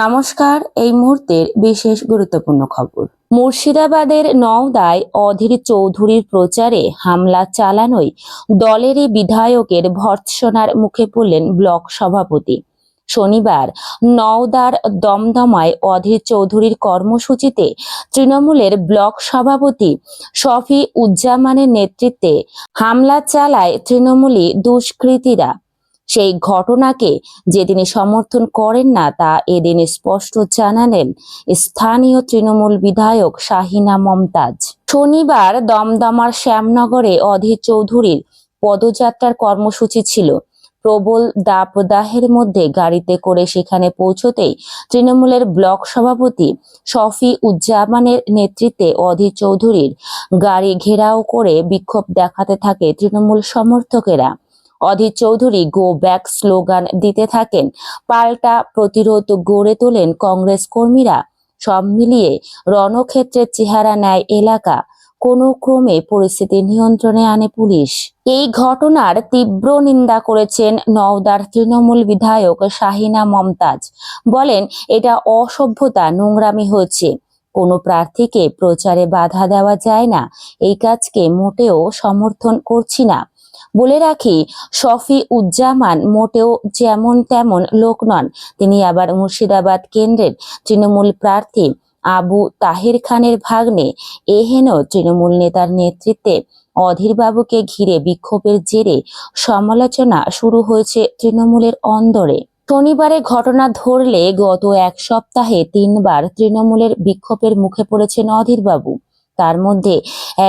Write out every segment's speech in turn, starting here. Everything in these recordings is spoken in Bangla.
নমস্কার, এই মুহূর্তের বিশেষ গুরুত্বপূর্ণ খবর। মুর্শিদাবাদের নওদায় অধীর চৌধুরীর প্রচারে হামলা চালানোয় দলেরই বিধায়কের ভর্ৎসনার মুখে পড়লেন ব্লক সভাপতি। শনিবার নওদার দমদমায় অধীর চৌধুরীর কর্মসূচিতে তৃণমূলের ব্লক সভাপতি শফি উজ্জামানের নেতৃত্বে হামলা চালায় তৃণমূলী দুষ্কৃতীরা। সেই ঘটনাকে যে তিনি সমর্থন করেন না, তা এদিন স্পষ্ট জানালেন স্থানীয় তৃণমূল বিধায়ক শাহিনা মমতাজ। শনিবার দমদমার শ্যামনগরে অধীর চৌধুরীর পদযাত্রার কর্মসূচি ছিল। প্রবল দাবদাহের মধ্যে গাড়িতে করে সেখানে পৌঁছতেই তৃণমূলের ব্লক সভাপতি শফি উজ্জামানের নেতৃত্বে অধীর চৌধুরীর গাড়ি ঘেরাও করে বিক্ষোভ দেখাতে থাকে তৃণমূল সমর্থকেরা। Adhir Chowdhury go back slogan দিতে থাকেন। পাল্টা প্রতিরোধ গড়ে তোলেন কংগ্রেস কর্মীরা। সব মিলিয়ে রণক্ষেত্রের চেহারা নেয় এলাকা। কোনো ক্রমে পরিস্থিতি নিয়ন্ত্রণে আনে পুলিশ। এই ঘটনার তীব্র নিন্দা করেছেন নওদার তৃণমূল বিধায়ক শাহিনা মমতাজ। বলেন, এটা অসভ্যতা, নোংরামি হয়েছে। কোনো প্রার্থীকে প্রচারে বাধা দেওয়া যায় না। এই কাজকে মোটেও সমর্থন করছি না। বলে রাখি শফি উজ্জামান মোটেও যেমন তেমন লোক নন। তিনি আবার মুর্শিদাবাদ কেন্দ্রের তৃণমূল প্রার্থী। আবু তাহির খানের ভাগ্নে এহেন তৃণমূল নেতার নেতৃত্বে অধীরবাবুকে ঘিরে বিক্ষোভের জেরে সমালোচনা শুরু হয়েছে তৃণমূলের অন্দরে। শনিবারে ঘটনা ধরলে গত এক সপ্তাহে তিনবার তৃণমূলের বিক্ষোভের মুখে পড়েছেন অধীরবাবু। তার মধ্যে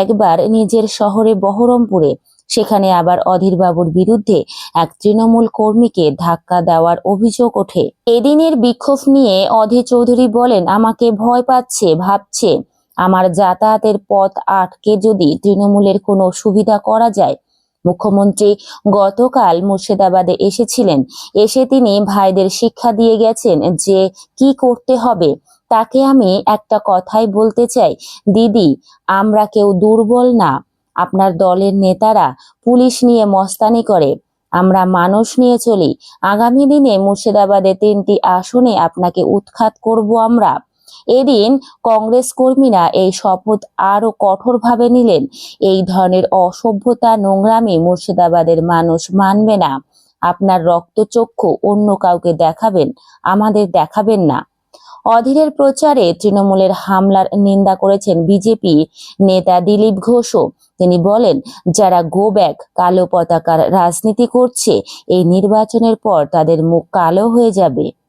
একবার নিজের শহরে বহরমপুরে সেখানে আবার অধীরবাবুর বিরুদ্ধে এক তৃণমূল কর্মীকে ধাক্কা দেওয়ার অভিযোগ ওঠে। এদিনের বিক্ষোভ নিয়ে অধীর চৌধুরী বলেন, আমাকে ভয় পাচ্ছে, ভাবছে। আমার যাতায়াতের পথ আটকে যদি তৃণমূলের কোনো সুবিধা করা যায়। মুখ্যমন্ত্রী গতকাল মুর্শিদাবাদে এসেছিলেন। এসে তিনি ভাইদের শিক্ষা দিয়ে গেছেন যে কি করতে হবে। তাকে আমি একটা কথাই বলতে চাই, দিদি, আমরা কেউ দুর্বল না। আপনার দলের নেতারা পুলিশ নিয়ে মস্তানি করে। আমরা মানুষ নিয়ে চলি। আগামী দিনে মুর্শিদাবাদে তিনটি আসনে আপনাকে উৎখাত করব আমরা। এদিন কংগ্রেস কর্মীরা এই শপথ আরও কঠোরভাবে নিলেন। এই ধরনের অসভ্যতা নোংরামি মুর্শিদাবাদের মানুষ মানবে না। আপনার রক্তচক্ষু অন্য কাউকে দেখাবেন, আমাদের দেখাবেন না। অধীরের প্রচারে তৃণমূলের হামলার নিন্দা করেছেন বিজেপি নেতা দিলীপ ঘোষও তিনি বলেন, যারা গো ব্যাক কালো পতাকার রাজনীতি করছে, এই নির্বাচনের পর তাদের মুখ কালো হয়ে যাবে।